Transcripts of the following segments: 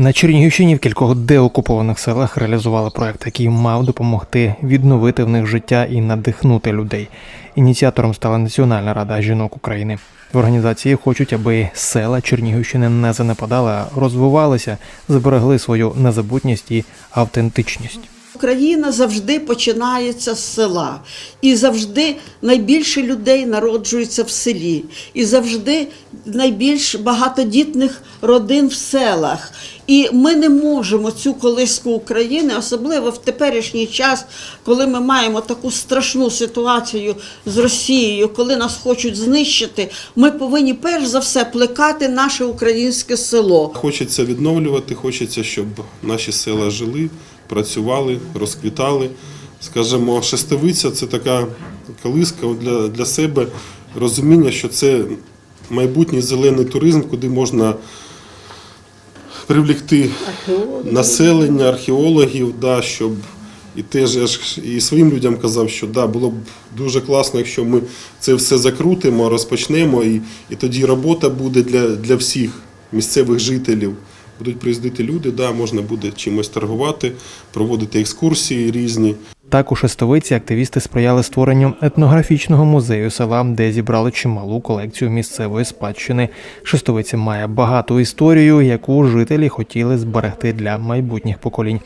На Чернігівщині в кількох деокупованих селах реалізували проект, який мав допомогти відновити в них життя і надихнути людей. Ініціатором стала Національна рада жінок України. В організації хочуть, аби села Чернігівщини не занепадали, а розвивалися, зберегли свою незабутність і автентичність. Україна завжди починається з села, і завжди найбільше людей народжується в селі, і завжди найбільш багатодітних родин в селах. І ми не можемо цю колиску України, особливо в теперішній час, коли ми маємо таку страшну ситуацію з Росією, коли нас хочуть знищити. Ми повинні перш за все плекати наше українське село. Хочеться відновлювати, хочеться, щоб наші села жили, працювали, розквітали. Скажімо, шестовиця це така колиска для, для себе розуміння, що це майбутній зелений туризм, куди можна привлекти населення, археологів, да, щоб і теж я ж і своїм людям казав, що да, було б дуже класно, якщо ми це все закрутимо, розпочнемо, і, і тоді робота буде для, для всіх місцевих жителів. Будуть приїздити люди, да, можна буде чимось торгувати, проводити екскурсії різні. Так у шестовиці активісти сприяли створенню етнографічного музею села, де зібрали чималу колекцію місцевої спадщини. Шестовиця має багату історію, яку жителі хотіли зберегти для майбутніх поколінь.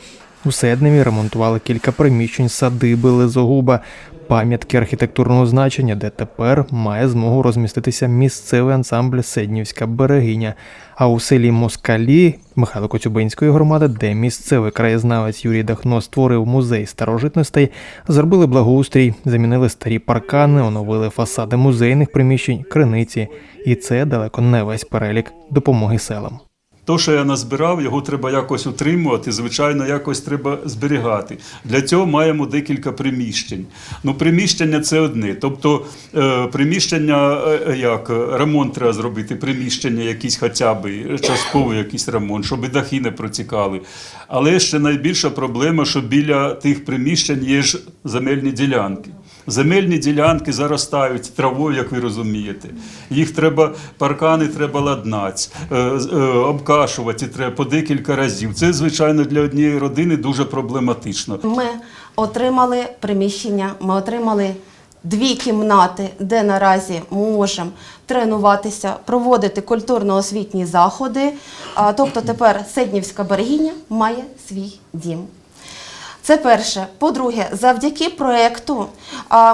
У Седневі ремонтували кілька приміщень садиби Лизогуба, пам'ятки архітектурного значення, де тепер має змогу розміститися місцевий ансамбль Седнівська берегиня. А у селі Москалі Михайло Коцюбинської громади, де місцевий краєзнавець Юрій Дахно створив музей старожитностей, зробили благоустрій, замінили старі паркани, оновили фасади музейних приміщень, криниці. І це далеко не весь перелік допомоги селам. То, що я назбирав, його треба якось утримувати, звичайно, якось треба зберігати. Для цього маємо декілька приміщень. Ну, приміщення це одне. Тобто, е, приміщення, е, як ремонт треба зробити, приміщення якісь хоча б, частковий якийсь ремонт, щоб дахи не протікали. Але ще найбільша проблема, що біля тих приміщень є ж земельні ділянки. Земельні ділянки заростають травою, як ви розумієте. Їх треба, паркани треба ладнати, е, е, обкашувати треба по декілька разів. Це, звичайно, для однієї родини дуже проблематично. Ми отримали приміщення, ми отримали дві кімнати, де наразі можемо тренуватися, проводити культурно-освітні заходи. Тобто тепер Седнівська берегиня має свій дім. Це перше. По-друге, завдяки проєкту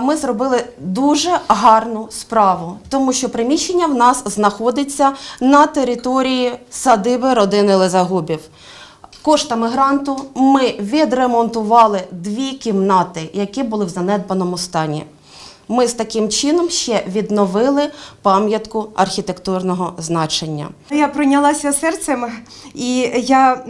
ми зробили дуже гарну справу, тому що приміщення в нас знаходиться на території садиби родини Лизагубів. Коштами гранту ми відремонтували дві кімнати, які були в занедбаному стані. Ми з таким чином ще відновили пам'ятку архітектурного значення. Я пройнялася серцем, і я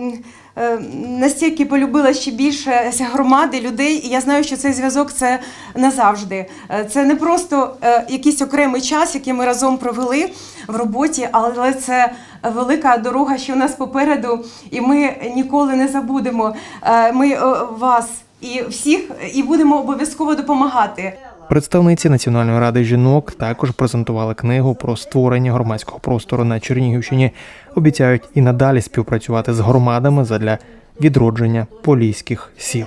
настільки полюбила ще більше громади, людей, і я знаю, що цей зв'язок це назавжди. Е, Це не просто е, якийсь окремий час, який ми разом провели в роботі, але це велика дорога, що у нас попереду, і ми ніколи не забудемо. Е, Ми е, вас і всіх і будемо обов'язково допомагати. Представниці Національної ради жінок також презентували книгу про створення громадського простору на Чернігівщині. Обіцяють і надалі співпрацювати з громадами задля відродження поліських сіл.